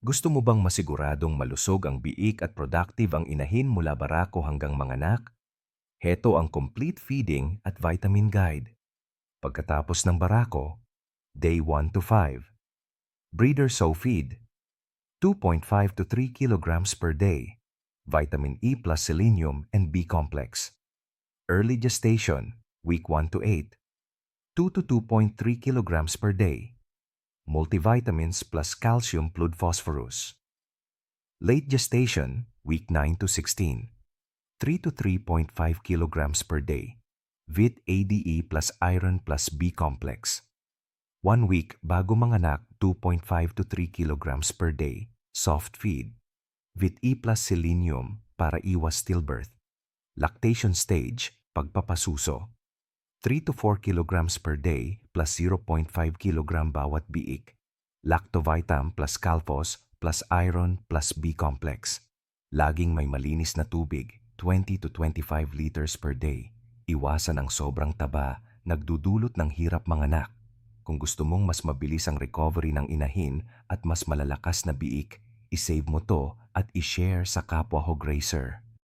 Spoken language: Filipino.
Gusto mo bang masiguradong malusog ang biik at productive ang inahin mula barako hanggang manganak? Heto ang complete feeding at vitamin guide. Pagkatapos ng barako, day 1 to 5. Breeder sow feed, 2.5 to 3 kilograms per day. Vitamin E plus selenium and B complex. Early gestation, week 1 to 8, 2 to 2.3 kilograms per day. Multivitamins plus calcium blood phosphorus. Late gestation, week 9 to 16, 3 to 3.5 kilograms per day. Vit ADE plus iron plus B complex. One week bago manganak, 2.5 to 3 kilograms per day. Soft feed. Vit E plus selenium para iwas stillbirth. Lactation stage, pagpapasuso. 3 to 4 kilograms per day plus 0.5 kilogram bawat biik. Lactovitam plus calphos plus iron plus B complex. Laging may malinis na tubig, 20 to 25 liters per day. Iwasan ang sobrang taba, nagdudulot ng hirap manganak. Kung gusto mong mas mabilis ang recovery ng inahin at mas malalakas na biik, isave mo to at ishare sa kapwa hog racer.